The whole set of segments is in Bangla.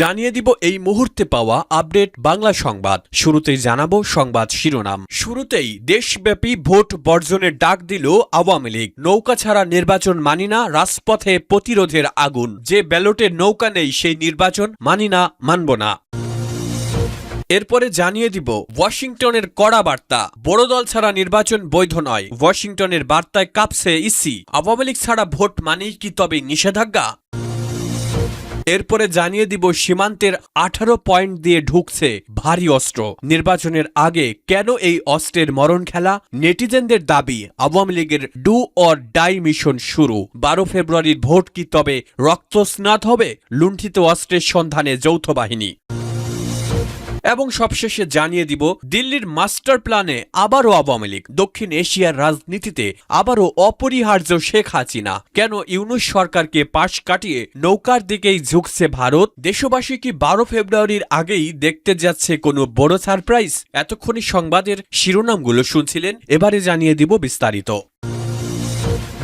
জানিয়ে দিব এই মুহূর্তে পাওয়া আপডেট বাংলা সংবাদ। শুরুতেই জানাব সংবাদ শিরোনাম। শুরুতেই দেশব্যাপী ভোট বর্জনের ডাক দিল আওয়ামী লীগ। নৌকা ছাড়া নির্বাচন মানি না, রাজপথে প্রতিরোধের আগুন। যে ব্যালটের নৌকা নেই, সেই নির্বাচন মানি না, মানব না। এরপরে জানিয়ে দিব ওয়াশিংটনের কড়া বার্তা। বড় দল ছাড়া নির্বাচন বৈধ নয়। ওয়াশিংটনের বার্তায় কাঁপছে ইসি। আওয়ামী লীগ ছাড়া ভোট মানেই কি তবে নিষেধাজ্ঞা? এরপরে জানিয়ে দিব সীমান্তের আঠারো পয়েন্ট দিয়ে ঢুকছে ভারী অস্ত্র। নির্বাচনের আগে কেন এই অস্ত্রের মরণ খেলা? নেটিজেনদের দাবি, আওয়ামী লীগের ডু অর ডাই মিশন শুরু। বারো ফেব্রুয়ারির ভোট কি তবে রক্তস্নাত হবে? লুণ্ঠিত অস্ত্রের সন্ধানে যৌথ বাহিনী। এবং সবশেষে জানিয়ে দিব, দিল্লির মাস্টার প্ল্যানে আবারও আওয়ামী লীগ, দক্ষিণ এশিয়ার রাজনীতিতে আবারও অপরিহার্য শেখ হাসিনা। কেন ইউনুস সরকারকে পাশ কাটিয়ে নৌকার দিকেই ঝুঁকছে ভারত? দেশবাসী কি বারো ফেব্রুয়ারির আগেই দেখতে যাচ্ছে কোনো বড় সারপ্রাইজ? এতক্ষণই সংবাদের শিরোনামগুলো শুনছিলেন, এবারে জানিয়ে দিব বিস্তারিত।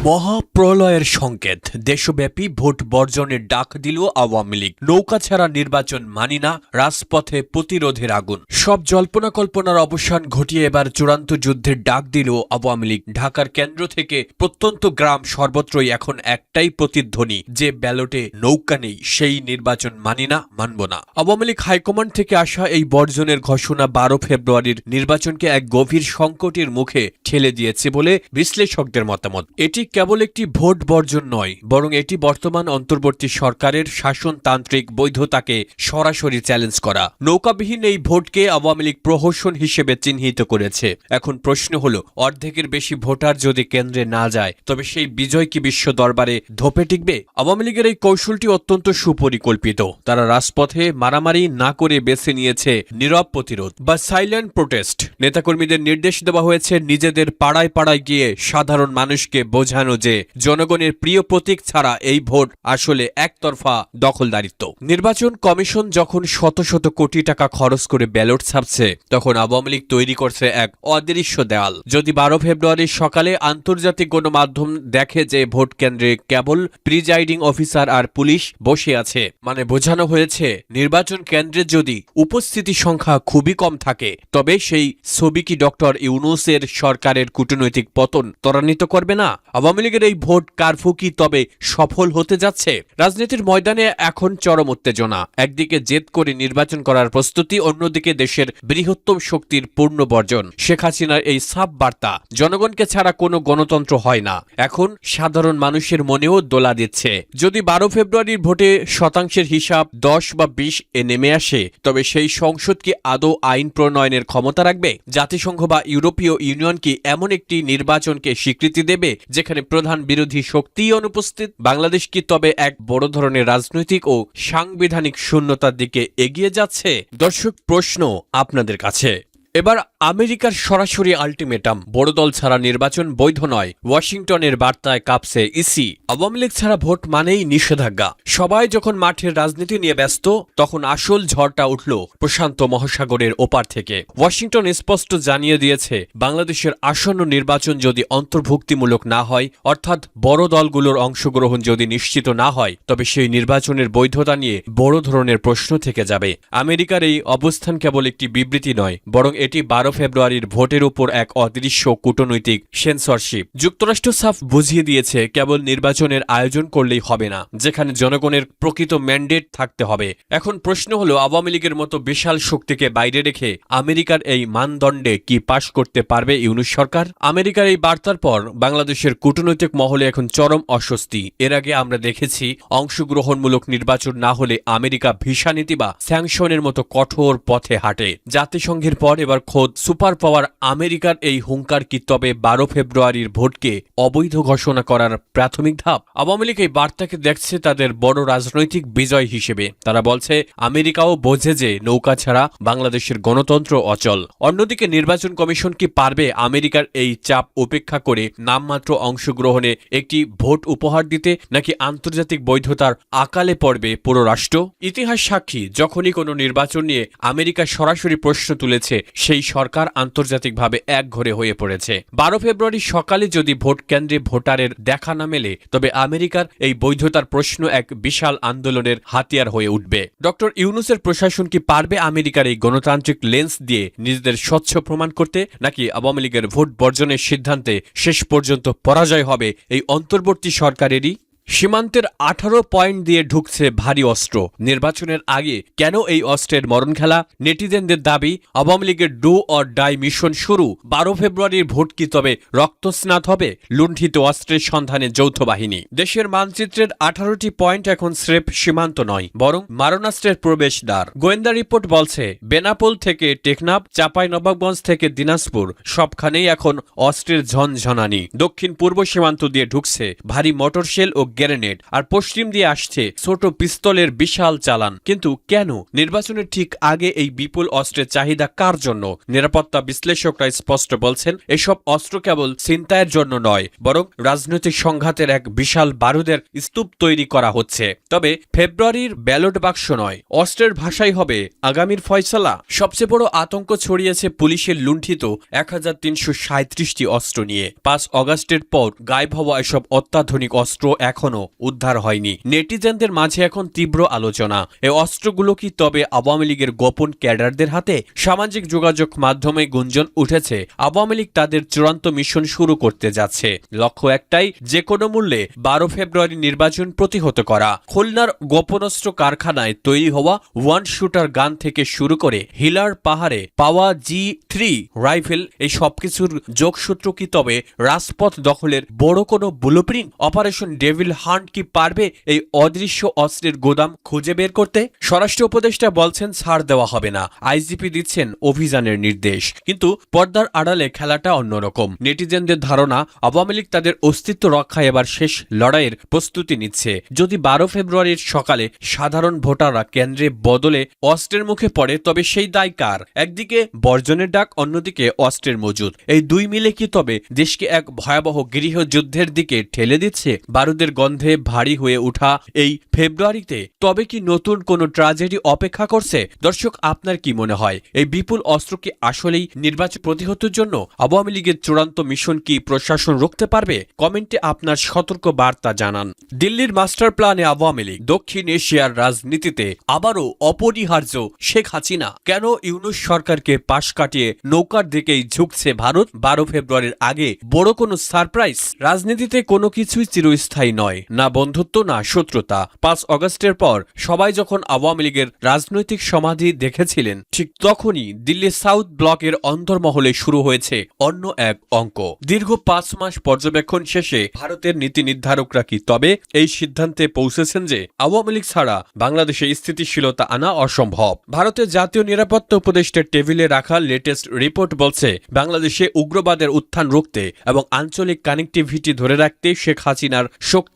মহাপ্রলয়ের সংকেত। দেশব্যাপী ভোট বর্জনের ডাক দিল আওয়ামী লীগ। নৌকা ছাড়া নির্বাচন মানি না, রাজপথে প্রতিরোধের আগুন। সব জল্পনা কল্পনার অবসান ঘটিয়ে এবার চূড়ান্ত যুদ্ধের ডাক দিল আওয়ামী লীগ। ঢাকার কেন্দ্র থেকে প্রত্যন্ত গ্রাম সর্বত্রই এখন একটাই প্রতিধ্বনি, যে ব্যালটে নৌকা নেই, সেই নির্বাচন মানি না, মানব না। আওয়ামী লীগ হাইকমান্ড থেকে আসা এই বর্জনের ঘোষণা বারো ফেব্রুয়ারির নির্বাচনকে এক গভীর সংকটের মুখে ঠেলে দিয়েছে বলে বিশ্লেষকদের মতামত। এটি কেবল একটি ভোট বর্জন নয়, বরং এটি বর্তমান অন্তর্বর্তী সরকারের শাসনতান্ত্রিক বৈধতাকে সরাসরি চ্যালেঞ্জ করা। নৌকাবিহীন এই ভোটকে আওয়ামী লীগ প্রহসন হিসেবে চিহ্নিত করেছে। এখন প্রশ্ন হল, অর্ধেকের বেশি ভোটার যদি কেন্দ্রে না যায়, তবে সেই বিজয় কি বিশ্ব দরবারে ধোপে টিকবে? আওয়ামী লীগের এই কৌশলটি অত্যন্ত সুপরিকল্পিত। তারা রাজপথে মারামারি না করে বেছে নিয়েছে নীরব প্রতিরোধ বা সাইলেন্ট প্রোটেস্ট নেতাকর্মীদের নির্দেশ দেওয়া হয়েছে, নিজেদের পাড়ায় পাড়ায় গিয়ে সাধারণ মানুষকে বোঝানো যে, জনগণের প্রিয় প্রতীক ছাড়া এই ভোট আসলে একতরফা দখলদারিত্ব। নির্বাচন কমিশন যখন শত শত কোটি টাকা খরচ করে ব্যালট ছাপছে, তখন আওয়ামী লীগ তৈরি করছে এক অদৃশ্য দেওয়াল যদি বারো ফেব্রুয়ারির সকালে আন্তর্জাতিক গণমাধ্যম দেখে যে ভোট কেন্দ্রে কেবল প্রিজাইডিং অফিসার আর পুলিশ বসে আছে মানে বোঝানো হয়েছে, নির্বাচন কেন্দ্রে যদি উপস্থিতি সংখ্যা খুবই কম থাকে, তবে সেই ছবি কি ডক্টর ইউনুসের সরকারের কূটনৈতিক পতন ত্বরান্বিত করবে না? আওয়ামী লীগের এই ভোট কারফু কি তবে সফল হতে যাচ্ছে? রাজনীতির ময়দানে এখন চরম উত্তেজনা। একদিকে জেদ করে নির্বাচন করার প্রস্তুতি, অন্যদিকে দেশের বৃহত্তম শক্তির পূর্ণ বর্জন। শেখ হাসিনার এই সাব বার্তা, জনগণকে ছাড়া কোনো গণতন্ত্র হয় না। এখন সাধারণ মানুষের মনেও দোলা দিচ্ছে। যদি বারো ফেব্রুয়ারির ভোটে শতাংশের হিসাব দশ বা বিশ এ নেমে আসে, তবে সেই সংসদ কি আদৌ আইন প্রণয়নের ক্ষমতা রাখবে? জাতিসংঘ বা ইউরোপীয় ইউনিয়ন কি এমন একটি নির্বাচনকে স্বীকৃতি দেবে, যেখানে প্রধান বিরোধী শক্তিই অনুপস্থিত। বাংলাদেশ কি তবে এক বড় ধরনের রাজনৈতিক ও সাংবিধানিক শূন্যতার দিকে এগিয়ে যাচ্ছে? দর্শক, প্রশ্ন আপনাদের কাছে। এবার আমেরিকার সরাসরি আলটিমেটাম, বড় দল ছাড়া নির্বাচন বৈধ নয়। ওয়াশিংটনের বার্তায় কাঁপছে ইসি। আওয়ামী লীগ ছাড়া ভোট মানেই নিষেধাজ্ঞা। সবাই যখন মাঠের রাজনীতি নিয়ে ব্যস্ত, তখন আসল ঝড়টা উঠল প্রশান্ত মহাসাগরের ওপার থেকে। ওয়াশিংটন স্পষ্ট জানিয়ে দিয়েছে, বাংলাদেশের আসন্ন নির্বাচন যদি অন্তর্ভুক্তিমূলক না হয়, অর্থাৎ বড় দলগুলোর অংশগ্রহণ যদি নিশ্চিত না হয়, তবে সেই নির্বাচনের বৈধতা নিয়ে বড় ধরনের প্রশ্ন থেকে যাবে। আমেরিকার এই অবস্থান কেবল একটি বিবৃতি নয়, বরং এটি বারো ফেব্রুয়ারির ভোটের উপর এক অদৃশ্য কূটনৈতিক সেন্সরশিপ যুক্তরাষ্ট্র সাফ বুঝিয়ে দিয়েছে, কেবল নির্বাচনের আয়োজন করলেই হবে না, যেখানে জনগণের প্রকৃত ম্যান্ডেট থাকতে হবে। এখন প্রশ্ন হলো, আওয়ামী লীগের মতো বিশাল শক্তিকে বাইরে রেখে আমেরিকার এই মানদণ্ডে কি পাশ করতে পারবে ইউনুস সরকার? আমেরিকার এই বার্তার পর বাংলাদেশের কূটনৈতিক মহলে এখন চরম অস্বস্তি। এর আগে আমরা দেখেছি, অংশগ্রহণমূলক নির্বাচন না হলে আমেরিকা ভিসা নীতি বা স্যাংশনের মতো কঠোর পথে হাঁটে। জাতিসংঘের পর এবার খোদ সুপার পাওয়ার আমেরিকার এই হুঙ্কার কি তবে বারো ফেব্রুয়ারির ভোটকে অবৈধ ঘোষণা করার প্রাথমিক ধাপ। আওয়ামী লীগ এই বার্তাকে দেখছে তাদের বড় রাজনৈতিক বিজয় হিসেবে। তারা বলছে, আমেরিকাও বোঝে যে নৌকা ছাড়া বাংলাদেশের গণতন্ত্র অচল। অন্যদিকে নির্বাচন কমিশন কি পারবে আমেরিকার এই চাপ উপেক্ষা করে নামমাত্র অংশগ্রহণে একটি ভোট উপহার দিতে, নাকি আন্তর্জাতিক বৈধতার আকালে পড়বে পুরো রাষ্ট্র? ইতিহাস সাক্ষী, যখনই কোনো নির্বাচন নিয়ে আমেরিকা সরাসরি প্রশ্ন তুলেছে, সেই সরকার সরকার আন্তর্জাতিকভাবে একঘরে হয়ে পড়েছে। বারো ফেব্রুয়ারি সকালে যদি ভোট কেন্দ্রে ভোটারের দেখা না মেলে, তবে আমেরিকার এই বৈধতার প্রশ্ন এক বিশাল আন্দোলনের হাতিয়ার হয়ে উঠবে। ডক্টর ইউনুসের প্রশাসন কি পারবে আমেরিকার এই গণতান্ত্রিক লেন্স দিয়ে নিজেদের স্বচ্ছ প্রমাণ করতে, নাকি আওয়ামী লীগের ভোট বর্জনের সিদ্ধান্তে শেষ পর্যন্ত পরাজয় হবে এই অন্তর্বর্তী সরকারেরই? সীমান্তের আঠারো পয়েন্ট দিয়ে ঢুকছে ভারী অস্ত্র। নির্বাচনের আগে কেন এই অস্ত্রের মরণ খেলা? নেটিজেনদের দাবি, আওয়ামী লীগের ডু অর ডাই মিশন শুরু। বারো ফেব্রুয়ারির ভোট কি তবে রক্তস্নাত হবে? লুণ্ঠিত অস্ত্রের সন্ধানে যৌথ বাহিনী। দেশের মানচিত্রের আঠারোটি পয়েন্ট এখন স্রেফ সীমান্ত নয়, বরং মারণাস্ত্রের প্রবেশদ্বার। গোয়েন্দা রিপোর্ট বলছে, বেনাপোল থেকে টেকনাফ চাপাই নবাবগঞ্জ থেকে দিনাজপুর, সবখানেই এখন অস্ত্রের ঝনঝনানি। দক্ষিণ পূর্ব সীমান্ত দিয়ে ঢুকছে ভারী মোটরশেল ও গ্রেনেড আর পশ্চিম দিয়ে আসছে ছোট পিস্তলের বিশাল চালান। কিন্তু কেন? নির্বাচনের ঠিক আগে এই বিপুল অস্ত্রের চাহিদা কার জন্য? নিরাপত্তা বিশ্লেষকরা স্পষ্ট বলছেন, এসব অস্ত্র কেবল ছিনতাইয়ের জন্য নয়, বরং রাজনৈতিক সংঘাতের এক বিশাল বারুদের স্তূপ তৈরি করা হচ্ছে। তবে ফেব্রুয়ারির ব্যালট বাক্স নয়, অস্ত্রের ভাষাই হবে আগামীর ফয়সালা। সবচেয়ে বড় আতঙ্ক ছড়িয়েছে পুলিশের লুণ্ঠিত এক হাজার তিনশো সাঁত্রিশটি অস্ত্র নিয়ে। পাঁচ অগাস্টের পর গায়েব হওয়া এসব অত্যাধুনিক অস্ত্র এখনও উদ্ধার হয়নি। নেটিজেনদের মাঝে এখন তীব্র আলোচনা। এই অস্ত্রগুলো কি তবে আওয়ামী লীগের গোপন ক্যাডারদের হাতে? সামাজিক যোগাযোগ মাধ্যমে গুঞ্জন উঠেছে, আওয়ামী লীগ তাদের চূড়ান্ত মিশন শুরু করতে যাচ্ছে। লক্ষ্য একটাই যে কোনো মূল্যে বারো ফেব্রুয়ারি নির্বাচন প্রতিহত করা। খুলনার গোপনস্ত্র কারখানায় তৈরি হওয়া ওয়ান শুটার গান থেকে শুরু করে হিলার পাহাড়ে পাওয়া জি থ্রি রাইফেল, এই সবকিছুর যোগসূত্র কি তবে রাজপথ দখলের বড় কোনো ব্লুপ্রিন্ট অপারেশন ডেভিল হান্ট কি পারবে এই অদৃশ্য অস্ত্রের গোদাম খুঁজে বের করতে? স্বরাষ্ট্র উপদেষ্টা বলছেন ছাড় দেওয়া হবে না। আইজিপি দিচ্ছেন অভিযানের নির্দেশ। কিন্তু পর্দার আড়ালে খেলাটা অন্যরকম। নেটিজেনদের ধারণা, আওয়ামী লীগ তাদের অস্তিত্ব রক্ষায় এবার শেষ লড়াইয়ের প্রস্তুতি নিচ্ছে। যদি বারো ফেব্রুয়ারির সকালে সাধারণ ভোটাররা কেন্দ্রে বদলে অস্ত্রের মুখে পড়ে, তবে সেই দায় কার? একদিকে বর্জনের ডাক, অন্যদিকে অস্ত্রের মজুদ। এই দুই মিলে কি তবে দেশকে এক ভয়াবহ গৃহযুদ্ধের দিকে ঠেলে দিচ্ছে? বারুদের গন্ধে ভারী হয়ে ওঠা এই ফেব্রুয়ারিতে, তবে কি নতুন কোনো ট্রাজেডি অপেক্ষা করছে? দর্শক, আপনার কি মনে হয়? এই বিপুল অস্ত্র কি আসলেই নির্বাচন প্রতিহতের জন্য আওয়ামী লীগের চূড়ান্ত মিশন কি প্রশাসন রুখতে পারবে? কমেন্টে আপনার সতর্ক বার্তা জানান। দিল্লির মাস্টার প্ল্যানে আওয়ামী লীগ, দক্ষিণ এশিয়ার রাজনীতিতে আবারও অপরিহার্য শেখ হাসিনা। কেন ইউনুস সরকারকে পাশ কাটিয়ে নৌকার দিকেই ঝুঁকছে ভারত? বারো ফেব্রুয়ারির আগে বড় কোনো সারপ্রাইজ? রাজনীতিতে কোনো কিছুই চিরস্থায়ী নয়। না বন্ধুত্ব, না শত্রুতা। পাঁচ অগস্টের পর সবাই যখন আওয়ামী লীগের রাজনৈতিক সমাধি দেখেছিলেন, ঠিক তখনই দিল্লি সাউথ ব্লকের অন্তর্মহলে শুরু হয়েছে অন্য এক অঙ্ক। দীর্ঘ পাঁচ মাস পর্যবেক্ষণ শেষে ভারতের নীতি নির্ধারকরা কি তবে এই সিদ্ধান্তে পৌঁছেছেন যে আওয়ামী লীগ ছাড়া বাংলাদেশে স্থিতিশীলতা আনা অসম্ভব। ভারতের জাতীয় নিরাপত্তা উপদেষ্টার টেবিলে রাখা লেটেস্ট রিপোর্ট বলছে, বাংলাদেশে উগ্রবাদের উত্থান রুখতে এবং আঞ্চলিক কানেক্টিভিটি ধরে রাখতে শেখ হাসিনার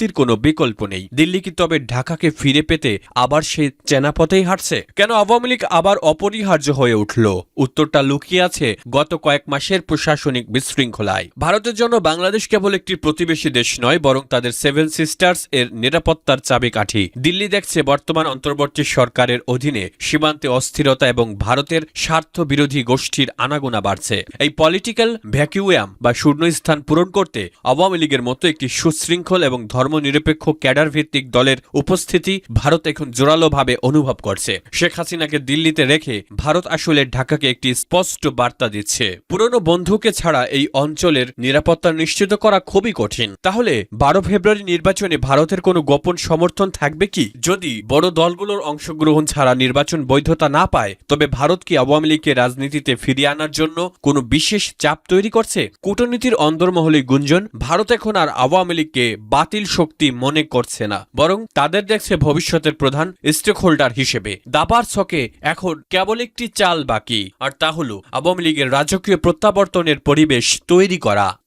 শক্তির কোনো বিকল্প নেই। দিল্লি কি তবে ঢাকাকে ফিরে পেতে আবার সে চেনা পথেই হাঁটছে? কেন আওয়ামী লীগ আবার অপরিহার্য হয়ে উঠল? উত্তরটা লুকিয়ে আছে গত কয়েক মাসের প্রশাসনিক বিশৃঙ্খলায়। ভারতের জন্য বাংলাদেশ কেবল একটি প্রতিবেশী দেশ নয়, বরং তাদের সেভেন সিস্টার্স এর নিরাপত্তার চাবিকাঠি। দিল্লি দেখছে বর্তমান অন্তর্বর্তী সরকারের অধীনে সীমান্তে অস্থিরতা এবং ভারতের স্বার্থ বিরোধী গোষ্ঠীর আনাগোনা বাড়ছে। এই পলিটিক্যাল ভ্যাকিউয়াম বা শূন্যস্থান পূরণ করতে আওয়ামী লীগের মতো একটি সুশৃঙ্খল এবং ধর্মনিরপেক্ষ ক্যাডার ভিত্তিক দলের উপস্থিতি ভারত এখন জোরালোভাবে অনুভব করছে। শেখ হাসিনাকে দিল্লিতে রেখে ভারত আসলে ঢাকাকে একটি স্পষ্ট বার্তা দিচ্ছে। পুরনো বন্ধুকে ছাড়া এই অঞ্চলের নিরাপত্তা নিশ্চিত করা খুবই কঠিন। তাহলে বারো ফেব্রুয়ারি নির্বাচনে ভারতের কোনো গোপন সমর্থন থাকবে কি? যদি বড় দলগুলোর অংশগ্রহণ ছাড়া নির্বাচন বৈধতা না পায়, তবে ভারত কি আওয়ামী লীগকে রাজনীতিতে ফিরিয়ে আনার জন্য কোনো বিশেষ চাপ তৈরি করছে? কূটনীতির অন্দরমহলে গুঞ্জন, ভারত এখন আর আওয়ামী লীগকে বাতিল শক্তি মনে করছে না, বরং তাদের দেখছে ভবিষ্যতের প্রধান স্টেক হোল্ডার হিসেবে। দাবার ছকে এখন কেবল একটি চাল বাকি, আর তা হল আওয়ামী লীগের রাজকীয় প্রত্যাবর্তনের পরিবেশ তৈরি করা।